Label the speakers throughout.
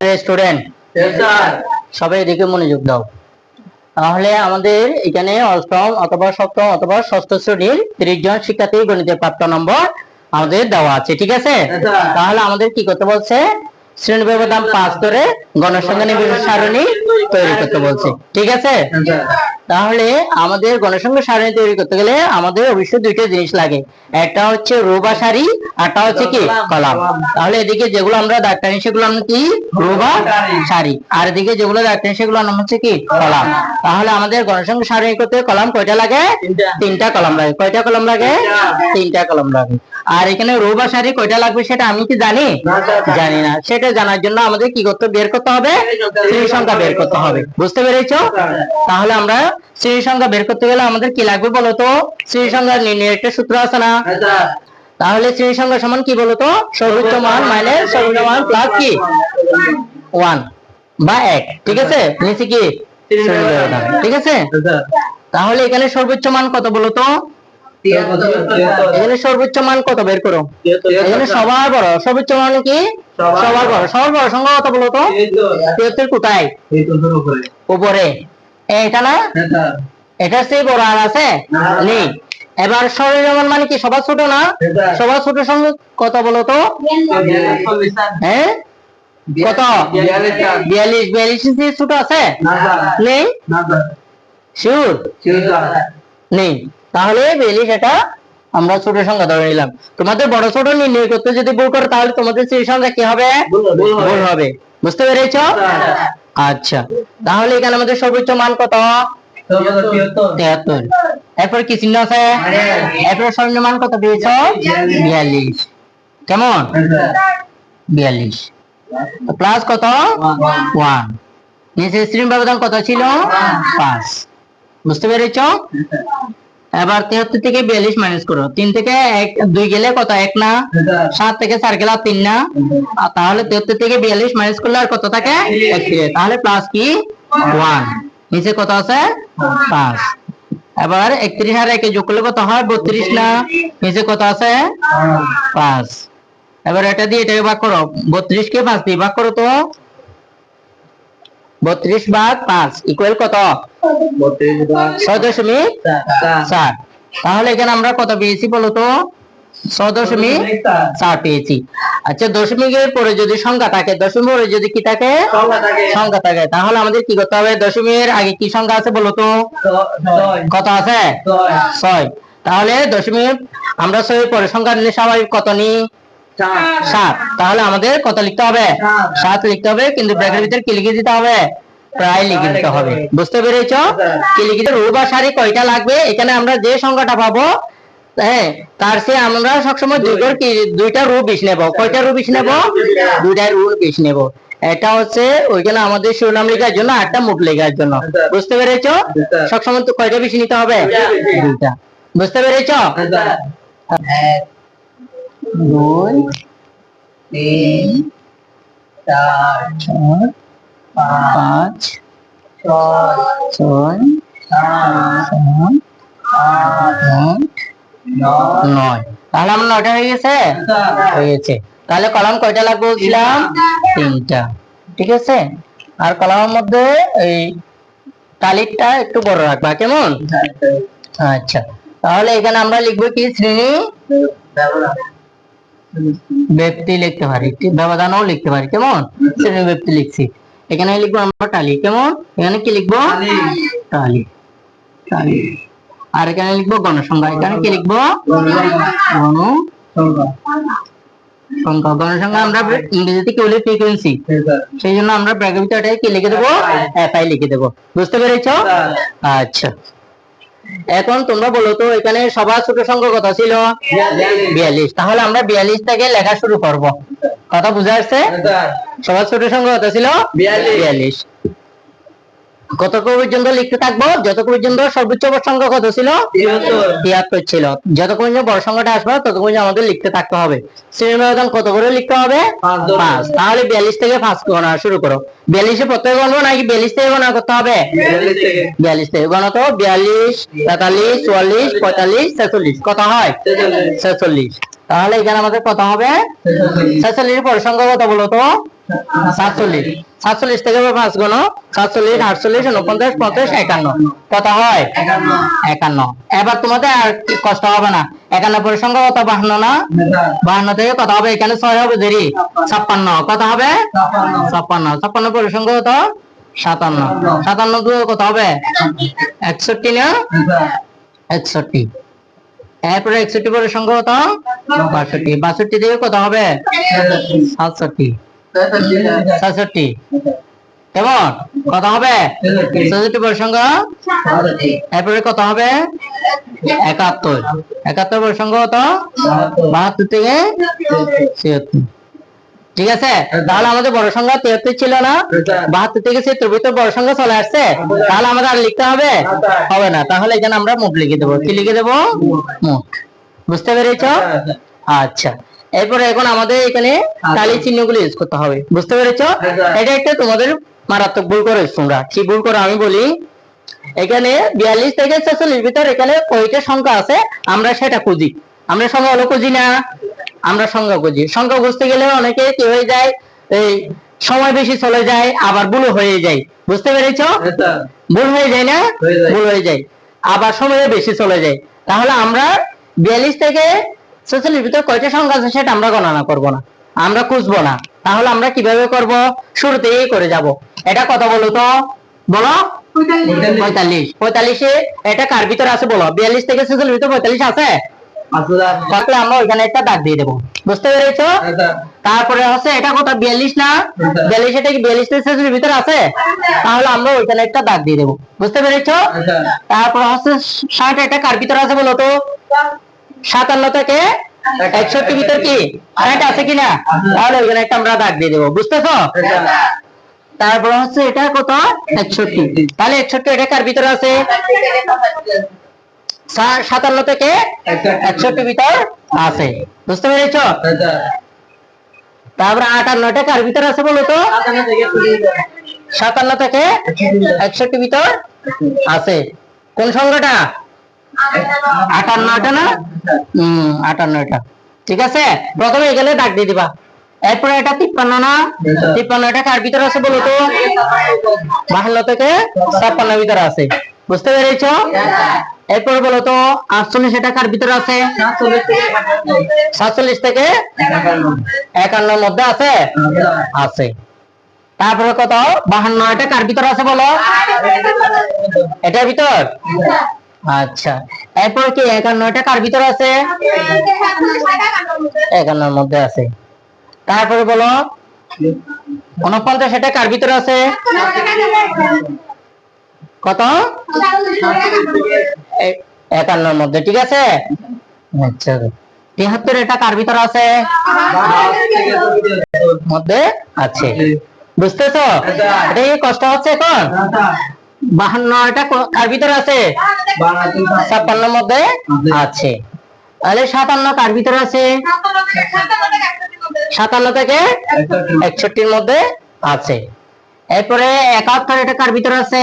Speaker 1: Student সবাই এদিকে মনোযোগ দাও। তাহলে আমাদের এখানে অষ্টম অথবা সপ্তম অথবা ষষ্ঠ শ্রেণির ত্রিশ জন শিক্ষার্থী গণিতের প্রাপ্ত নম্বর আমাদের দেওয়া আছে ঠিক আছে। তাহলে আমাদের কি করতে বলছে? শ্রেণি ব্যবধান পাঁচ করে গণসংখ্যা নির্বিশেষ সারণী তৈরি করতে বলছে। ঠিক আছে? তাহলে আমাদের গণসংখ্যা সারণী তৈরি করতে গেলে আমাদের অবশ্যই দুইটা জিনিস লাগে। একটা হচ্ছে রো বা সারি, আরটা হচ্ছে কি? কলাম। তাহলে এদিকে যেগুলো আমরা টানি সেগুলো আমরা কি? রো বা সারি। আর এদিকে যেগুলো টানি সেগুলো নাম হচ্ছে কি? কলাম। তাহলে আমাদের গণসংখ্যা সারণী করতে কলাম কয়টা লাগে? তিনটা কলাম লাগে। কয়টা কলাম লাগে? তিনটা কলাম লাগে। আর এখানে রো বা সারি কয়টা লাগবে সেটা আমি কি জানি? জানি না। সেটা জানার জন্য আমাদের কি করতে বের করতে হবে? শ্রেণি সংখ্যা বের করতে হবে। বুঝতে পেরেছ? তাহলে আমরা শ্রেণি সংখ্যা বের করতে গেলে আমাদের কি লাগবে বলতো শ্রেণি সংখ্যা নির্ণয়ের একটা সূত্র আছে না? তাহলে শ্রেণি সংখ্যা সমান কি বলতো সর্বোচ্চ মান মাইনাস সর্বোচ্চ মান প্লাস কি? ওয়ান বা এক। ঠিক আছে? নিচে কি? ঠিক আছে? তাহলে এখানে সর্বোচ্চ মান কত বলতো এখানে সর্বোচ্চ মান কত বের করো? এখানে সবার বড়। সর্বোচ্চ মান কি?
Speaker 2: সবার
Speaker 1: বড়। সবার বড়। সংখ্যা কত বলতো তিয়াত্তর কোথায়? উপরে। এটা না এটা। সেই বড় আর আছে? নেই। এবার সরলমান মানে কি? সবার ছোট না? সবার ছোট সঙ্গে কত বলতো হ্যাঁ? কত? বিয়াল্লিশ। বিয়াল্লিশ। ছোট আছে? নেই? শিওর নেই। তাহলে বিয়াল্লিশ এটা আমরা ছোট সংখ্যা ধরে নিলাম। তোমাদের বড় ছোট নির্ণয় করতে যদি ভুল করো তাহলে তোমাদের সেই সংখ্যা কি হবে? ভুল হবে। বুঝতে পেরেছ? আচ্ছা। তাহলে এখানে আমাদের সর্বোচ্চ মান কত? তেহাত্তর। এরপর কি চিহ্ন আছে? এরপর সর্বনিম্ন মান কত পেয়েছ? বিয়াল্লিশ। কেমন? বিয়াল্লিশ। প্লাস কত? ওয়ান। নিচে স্ত্রীর ব্যবধান কত ছিল? পাঁচ। বুঝতে পেরেছ? এবার তেহাত্তর থেকে বিয়াল্লিশ মাইনাস করো। তিন থেকে এক, দুই গেলে কত? এক না? সাত থেকে চার গেলে তিন না? তাহলে তেহাত্তর থেকে বিয়াল্লিশ মাইনাস করলে আর কত থাকে? তাহলে প্লাস কি? ওয়ান নিচে কত আছে? পাঁচ। এবার একত্রিশ আর একে যোগ করলে কত হয়? বত্রিশ না? নিচে কত আছে? পাঁচ। এবার এটা দিয়ে এটাকে ভাগ করো। বত্রিশ কে পাঁচ দিয়ে ভাগ করো তো? বত্রিশ ভাগ পাঁচ ইকুয়াল কত? ছয় দশমিক চার। তাহলে এখানে আমরা কত পেয়েছি বলো তো? ছয় দশমিক চার। পেয়েছি। আচ্ছা দশমিকের পরে যদি সংখ্যা থাকে দশমিক পরে যদি কি থাকে? সংখ্যা থাকে। তাহলে আমাদের কি করতে হবে? দশমিকের আগে কি সংখ্যা আছে বলো তো? কত আছে? ছয়। তাহলে দশমিক আমরা ছয় পরে সংখ্যা নিলে স্বাভাবিক কত নি? সাত। তাহলে আমাদের কত লিখতে হবে?
Speaker 2: সাত।
Speaker 1: লিখতে হবে কিন্তু ব্র্যাকেটের ভিতরে কি লিখে দিতে হবে? প্রায় লিখে দিতে হবে। বুঝতে পেরেছ? কি রো বা সারি কয়টা লাগবে? এখানে আমরা যে সংখ্যাটা পাবো হ্যাঁ তার চেয়ে আমরা সবসময় কি দুইটা রু বিশ নেব। কয়টা রু বিশ নেব? দুইটা। রু বিশ নেব। এটা হচ্ছে ওইখানে আমাদের শিরোনাম লেখার জন্য একটা মুখ লেখার জন্য। বুঝতে পেরেছ? সবসময় তো কয়টা বেশি নিতে হবে? দুইটা বুঝতে পেরেছ? দুই তিন চার পাঁচ ছয় সাত আট নয়। তাহলে আমার নয়টা হয়ে গেছে? হয়ে গেছে। তাহলে কলাম কয়টা লাগবে বলছিলাম? তিনটা। ঠিক আছে? আর কলামের মধ্যে এই তালিকটা একটু বড় রাখবা কেমন? আচ্ছা। তাহলে এখানে আমরা লিখব কি? শ্রেণি? ব্যক্তি লিখতে পারি ব্যবধানও লিখতে পারি কেমন? শ্রেণি ব্যক্তি লিখছি। এখানে লিখব আমরা টালি কেমন? এখানে কি লিখব? টালি। টালি। আর এখানে লিখব গণসংখ্যা এখানে কি লিখব? গণ সংখ্যা গণসংখ্যা আমরা ইংরেজিতে কি বলি? ফ্রিকোয়েন্সি সেই জন্য আমরা ব্র্যাকেট ভিতরে কি লিখে দেবো? এফআই লিখে দেবো। বুঝতে পেরেছ? আচ্ছা। এখন তোমরা বলো তো এখানে সবার ছোট সংখ্যা কত ছিল? বিয়াল্লিশ। তাহলে আমরা বিয়াল্লিশ থেকে লেখা শুরু করব। কথা বুঝা যাচ্ছে সবার ছোট সংখ্যা কত ছিল?
Speaker 2: বিয়াল্লিশ।
Speaker 1: কত পর্যন্ত লিখতে থাকব যত পর্যন্ত সর্বোচ্চ সংখ্যা কত ছিল? তিয়াত্তর। ছিল। যত পর্যন্ত বড় সংখ্যাটা আসবে তত পর্যন্ত আমাদের লিখতে থাকতে হবে। শ্রেণি ব্যবধান কত করে লিখতে হবে?
Speaker 2: পাঁচ
Speaker 1: তাহলে বিয়াল্লিশ থেকে পাঁচ গণনা শুরু করো। বিয়াল্লিশে প্রত্যেক গণবো নাকি বিয়াল্লিশ থেকে গণনা করতে হবে? বিয়াল্লিশ থেকে। গণত বিয়াল্লিশ তেতাল্লিশ চুয়াল্লিশ পঁয়তাল্লিশ ছেচল্লিশ। কত হয়? ছেচল্লিশ। তাহলে এখানে আমাদের কত হবে? ছেচল্লিশ। পরের সংখ্যা কত বলো তো? সাতচল্লিশ। সাতচল্লিশ থেকে পাঁচ গুণ সাতচল্লিশ আটচল্লিশ উনপঞ্চাশ পঞ্চাশ একান্ন। কত হয়? একান্ন। এবার তোমাদের আর কষ্ট হবে না। একান্ন পরিসংখ্যা কত? বাহান্ন না? বাহান্ন থেকে কত হবে? এখানে ছয় হবে দেরি। ছাপ্পান্ন। কত হবে? ছাপ্পান্ন। ছাপ্পান্ন। পরিসংখ্যা কত? সাতান্ন। সাতান্ন দিয়ে কত হবে? একষট্টি না? একষট্টি। এরপরে একষট্টি পরিসংখ্যা কত? বাষট্টি। বাষট্টি দিয়ে কত হবে? সাতষট্টি। সাতষট্টি কেমন? কত হবে? সাতষট্টি পরিসংখ্যা এরপরে কত হবে? একাত্তর। একাত্তর পরিসংখ্যা কত? বাহাত্তর। থেকে ছিয়াত্তর। ঠিক আছে? তাহলে আমাদের বড় সংখ্যা তিয়াত্তর ছিল না? বাহাত্তর থেকে ছিয়াত্তর ভিতর বড় সংখ্যা চলে আসছে? তাহলে আমাদের আর লিখতে হবে? হবে না। তাহলে এখানে আমরা মুখ লিখে দেবো। কি লিখে দেবো? মুখ বুঝতে পেরেছ? আচ্ছা। এরপরে এখন আমাদের এখানে কালি চিহ্নগুলো ইউজ করতে হবে। বুঝতে পেরেছ? এটা একটা তোমাদের মারাত্মক ভুল করে তোমরা। কি ভুল করো আমি বলি? এখানে বিয়াল্লিশ থেকে ছেচল্লিশ ভিতর এখানে কয়টা সংখ্যা আছে? আমরা সেটা খুঁজি। আমরা সংখ্যা হলো খুঁজি না? আমরা সংখ্যা খুঁজি। সংখ্যা খুঁজতে গেলে অনেকে কি হয়ে যায়? এই সময় বেশি চলে যায় আবার ভুল হয়ে যায়। বুঝতে পেরেছ? ভুল হয়ে যায় না? ভুল হয়ে যায়। আবার সময় বেশি চলে যায়। তাহলে আমরা বিয়াল্লিশ থেকে ছেচল্লিশ ভিতর কয়টা সংখ্যা আছে সেটা আমরা গণনা করব না। আমরা খুঁজবো না। তাহলে আমরা কীভাবে করব? শুরুতেই করে যাব। এটা কথা বলো তো? বলো? পঁয়তাল্লিশ। পঁয়তাল্লিশে। এটা কার ভিতরে আছে বলো? বিয়াল্লিশ থেকে ছেচল্লিশ ভিতরে পঁয়তাল্লিশ আছে? তাহলে আমরা ওইখানে একটা দাগ দিয়ে দেবো। বুঝতে পেরেছ? তারপরে হচ্ছে এটা কত বিয়াল্লিশ না? বিয়াল্লিশ এটা কি বিয়াল্লিশ থেকে ছেচল্লিশ ভিতরে আছে? তাহলে আমরা ওইখানে একটা দাগ দিয়ে দেবো। বুঝতে পেরেছ? তারপরে হচ্ছে ষাট এটা কার ভিতরে আছে বলো তো? সাতান্ন থেকে একষট্টি ভিতর কি? আছে কিনা? তাহলে ওইখানে একটা আমরা দাগ দিয়ে দেবো বুঝতেছো? তারপর হচ্ছে এটা কত? একষট্টি। তাহলে একষট্টি এটা কার ভিতরে আছে? সাতান্ন থেকে একষট্টি ভিতর আছে। বুঝতে পেরেছ? তারপরে আটান্নটা কার ভিতর আছে বলো তো? সাতান্ন থেকে একষট্টি ভিতর আছে। কোন সংখ্যাটা? আটান্নটা না? হম আটান্নটা ঠিক আছে? প্রথমে এখানে ডাক দিয়ে দিবা। এরপরে এটা তিপ্পান্ন না? তিপ্পান্নটা কার ভিতর আছে বলো তো? বাহান্ন থেকে ছাপ্পান্ন ভিতরে আছে। বুঝতে পেরেছ? এরপরে বলো তো, আটচল্লিশ এটা কার ভিতরে আছে? সাতচল্লিশ থেকে একান্নর মধ্যে আছে? আছে। তারপরে কত? বাহান্ন এটা কার ভিতর আছে বলো? এটার ভিতর? আচ্ছা। এরপর কি একান্ন এটা কার ভিতর আছে? একান্নর মধ্যে আছে। তারপরে বলো উনপঞ্চাশ এটা কার ভিতর আছে? কত? একান্নর মধ্যে, ঠিক আছে? আচ্ছা। তিহাত্তর এটা কার ভিতর আছে? মধ্যে আছে। বুঝতেছো? এটা কষ্ট হচ্ছে এখন? বাহান্ন এটা ক- কার ভিতর আছে? ছাপ্পান্নর মধ্যে আছে। তাহলে সাতান্ন কার ভিতর আছে? সাতান্ন থেকে একষট্টির মধ্যে আছে। এরপরে একাত্তর এটা কার ভিতর আছে?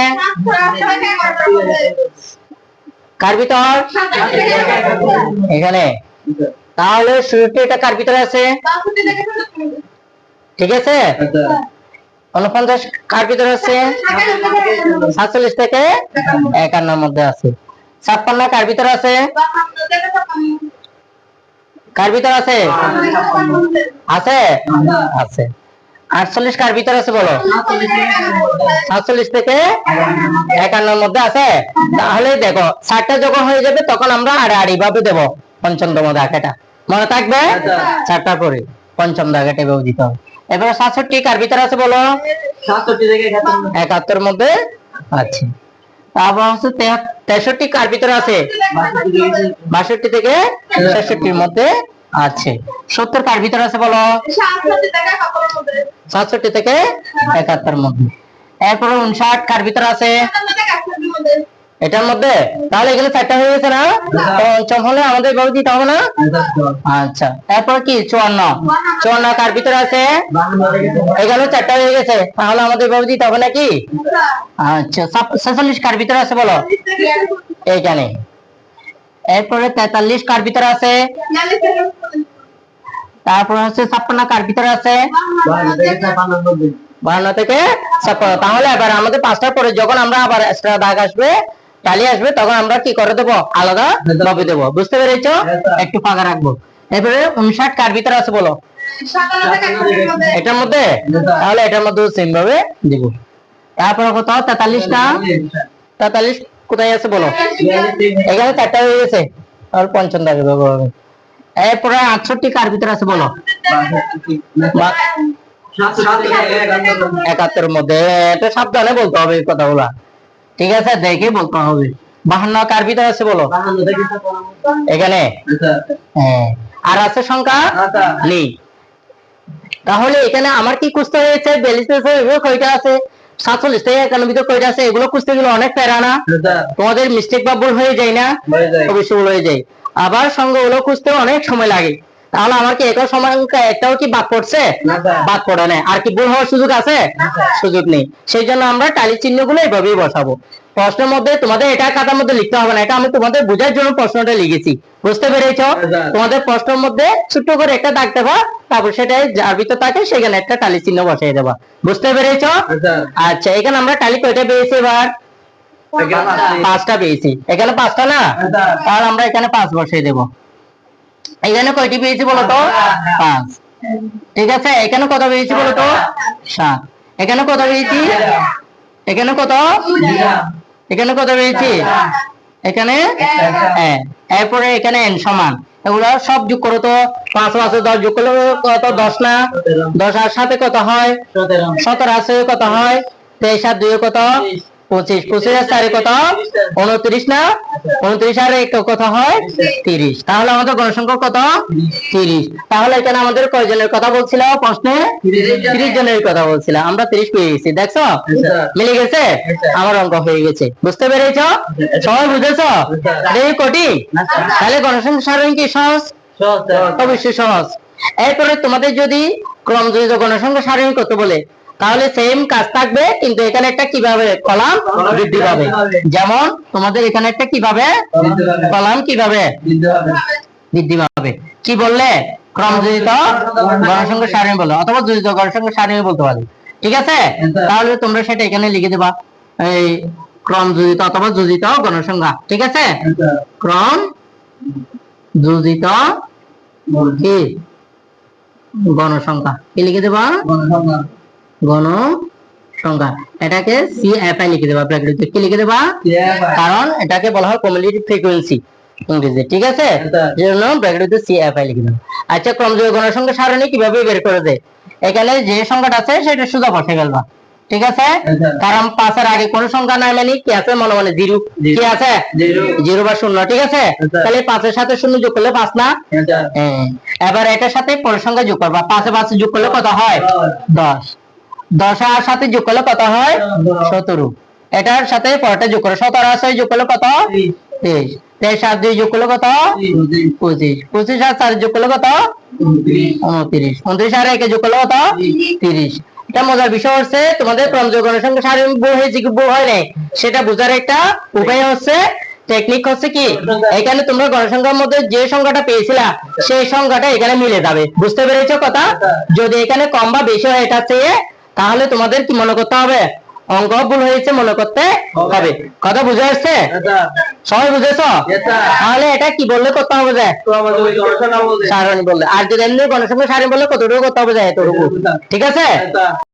Speaker 1: কার ভিতর? এখানে। তাহলে শুরুতে এটা কার ভিতরে আছে? ঠিক আছে? উনপঞ্চাশ কার ভিতরে আছে? সাতচল্লিশ থেকে একান্নর মধ্যে আছে। ছাপ্পান্ন কার ভিতরে আছে? কার ভিতর আছে? আছে? আছে। আটচল্লিশ কার ভিতর আছে বলো? সাতচল্লিশ থেকে একান্নর মধ্যে আছে? তাহলে দেখো ষাটটা যখন হয়ে যাবে তখন আমরা আড়াআড়ি ভাবে দেবো পঞ্চমতম দাগাটা মনে থাকবে? চারটা পরে পঞ্চম দাগাটা এভাবে দিতে হবে। এবার সাতষট্টি কার ভিতরে আছে বলো? একাত্তর মধ্যে। আছে তারপর হচ্ছে তেষট্টি কার ভিতরে আছে? বাষট্টি থেকে ছেষট্টির মধ্যে। আছে। সত্তর কার ভিতরে আছে বলো? সাতষট্টি থেকে একাত্তর মধ্যে। এরপরে উনষাট কার ভিতরে আছে? এটার মধ্যে? তাহলে এখানে চারটা হয়ে গেছে না? পঞ্চম হলে আমাদের এভাবে দিতে হবে না? আচ্ছা। তারপর কি? চুয়ান্ন। চুয়ান্ন কার ভিতরে আছে? এখানে চারটা হয়ে গেছে। তাহলে আমাদের এভাবে দিতে হবে নাকি? আচ্ছা। ছেচল্লিশ কার ভিতরে আছে বলো? এইখানে এরপরে তেতাল্লিশ কার ভিতরে আছে? তারপর হচ্ছে ছাপ্পান্ন কার ভিতরে আছে?
Speaker 2: বাহান্ন থেকে
Speaker 1: বাহান্ন থেকে ছাপ্পান্ন। তাহলে এবার আমাদের পাঁচটার পরে যখন আমরা আবার এক্সট্রা দাগ আসবে টালি আসবে তখন আমরা কি করে দেবো? আলাদা ভাবে দেবো। বুঝতে পেরেছ? একটু ফাঁকা রাখব। এবারে উনষাট কার ভিতরে আছে বলো? এটার মধ্যে? তাহলে এটার মধ্যে সেম ভাবে দিব। তারপরে কত তেতাল্লিশটা তেতাল্লিশ কোথায় আছে বলো? এখানে চারটা হয়ে গেছে। দাগে দেবো হবে এরপরে আটষট্টি কার ভিতরে আছে বলো? বা- একাত্তর মধ্যে। এটা সাবধানে বলতে হবে এই কথাগুলা। ঠিক আছে দেখে বলতে হবে। বাহান্ন কার ভিতরে আছে বলো? এখানে? হ্যাঁ। আর আছে সংখ্যা নেই তাহলে এখানে আমার কি খুঁজতে হয়েছে? আছে এগুলো কয়টা আছে? সাতচল্লিশ থেকে একান্ন ভিতরে কয়টা আছে? এগুলো খুঁজতে গেলে অনেক প্যারা না? তোমাদের মিস্টেক বা ভুল হয়ে যায় না? অবশ্যই ভুল হয়ে যায়। আবার সঙ্গগুলো খুঁজতে অনেক সময় লাগে। তাহলে আমার কি একটা সময় একটাও কি বাদ পড়ছে? বাদ পড়ে না আর কি ভুল হওয়ার সুযোগ আছে? সুযোগ নেই। সেই জন্য আমরা টালি চিহ্নগুলো এইভাবেই বসাবো। প্রশ্নের মধ্যে তোমাদের এটা খাতার মধ্যে লিখতে হবে না এটা আমি তোমাদের বোঝার জন্য প্রশ্নটা লিখেছি। বুঝতে পেরেছ? তোমাদের প্রশ্নের মধ্যে ছোট্ট করে একটা দাগ দেবা তারপর সেটা যার ভিতর থাকে সেখানে একটা টালি চিহ্ন বসাই দেবা। বুঝতে পেরেছ? আচ্ছা এখানে আমরা টালি কয়টা পেয়েছি এবার? পাঁচটা। পেয়েছি। এখানে পাঁচটা না? তাহলে আমরা এখানে পাঁচ বসাই দেবো। এখানে কয়টি পেয়েছি বলতো পাঁচ ঠিক আছে এখানে কত পেয়েছি বলতো সাত এখানে কত পেয়েছি? এখানে কত? এখানে কত পেয়েছি? এখানে? হ্যাঁ এরপরে এখানে এন সমান। এগুলো সব যোগ করো তো। পাঁচ পাঁচে দশ যোগ করলে কত? দশ না? দশ আর সাথে কত হয়? সতেরো। আছে কত হয়? তেইশ আর দুই কত? পঁচিশ পঁচিশ আর চারে কত? উনত্রিশ না? উনত্রিশ আর এক কত হয়? তিরিশ। তাহলে আমাদের গণসংখ্যা কত? তিরিশ। তাহলে এখানে আমাদের কয়জনের কথা বলছিল? প্রশ্নে তিরিশ জনের কথা বলছিলাম আমরা তিরিশ পেয়ে গেছি দেখছ? মিলে গেছে? আমার অঙ্ক হয়ে গেছে। বুঝতে পেরেছ? সবাই বুঝেছ? কঠিন তাহলে গণসংখ্যা সারণী কি সহজ। অবশ্যই সহজ। এরপরে তোমাদের যদি ক্রমজনিত গণসংখ্যা সারণী করতে বলে তাহলে সেম কাজ থাকবে কিন্তু এখানে একটা কীভাবে কলাম? বৃদ্ধি পাবে যেমন তোমাদের এখানে একটা কীভাবে? কলাম কীভাবে? বৃদ্ধি পাবে কি বললে? ক্রমজনিত গণসংখ্যা সারণী বলো অথবা জড়িত গণসংখ্যা সারণী বলতে পারি। ঠিক আছে? তাহলে তোমরা সেটা এখানে লিখে দেবা। এই ক্রম যোজিত অথবা যোজিত গণসংখ্যা ঠিক আছে? ক্রম যোজিত কি গণসংখ্যা কি লিখে দেবা? গণসংখ্যা এটাকে সি এফ আই লিখে দেবা। ব্র্যাকেটে কি লিখে দেবা? কারণ এটাকে বলা হয় কমিউনিটি ফ্রিকোয়েন্সি ইংরেজি ঠিক আছে? এই জন্য ব্র্যাকেটে সি এফ আই লিখে দেবা। আচ্ছা ক্রমযোগ গণসংখ্যা সারণী কীভাবে বের করে দেয়? এখানে যে সংখ্যাটা আছে সেটা সোজা বসে ফেলবা। ঠিক আছে? কারণ পাঁচের আগে কোন সংখ্যা নাই মানে কি আছে? মনে মনে জিরো। কি আছে? জিরো। বা শূন্য। ঠিক আছে? তাহলে পাঁচের সাথে শূন্য যোগ করলে পাঁচ না? হ্যাঁ। এবার এটার সাথে পরের সংখ্যা যোগ করবা? পাঁচে পাঁচে যোগ করলে কত হয়? দশ। দশ আর সাথে যোগ করলে কত হয়? সতেরো। এটার সাথে পরেরটা যোগ করো সতেরো আর ছয় যোগ করলে কত? তেইশ। তেইশ। আর দুই যোগ করলে কত? পঁচিশ। পঁচিশ। আর চার যোগ করলে কত? উনত্রিশ। উনত্রিশ। আর একে যোগ করলে কত? তিরিশ। এটা মজার বিষয় হচ্ছে তোমাদের ক্রমযোগনের সঙ্গে শারীরিক বউ হয়েছে কি বউ হয় নাই সেটা বোঝার একটা উপায় হচ্ছে টেকনিক হচ্ছে কি? এখানে তোমরা গণসংখ্যার মধ্যে যে সংখ্যাটা পেয়েছিলা সেই সংখ্যাটা এখানে মিলে যাবে। বুঝতে পেরেছ কথা? যদি এখানে কম বা বেশি হয় এটা চেয়ে তাহলে তোমাদের কি মনে করতে হবে? অঙ্ক ভুল হয়েছে মনে করতে হবে। কথা বুঝে আসছে সবাই বুঝেছ? তাহলে এটা কি বললে করতে হবে যে? সারণী বললে। আর যদি এমনি গণসংখ্যা সারণী বললে কতটুকু করতে হবে যায় এতটুকু? ঠিক আছে?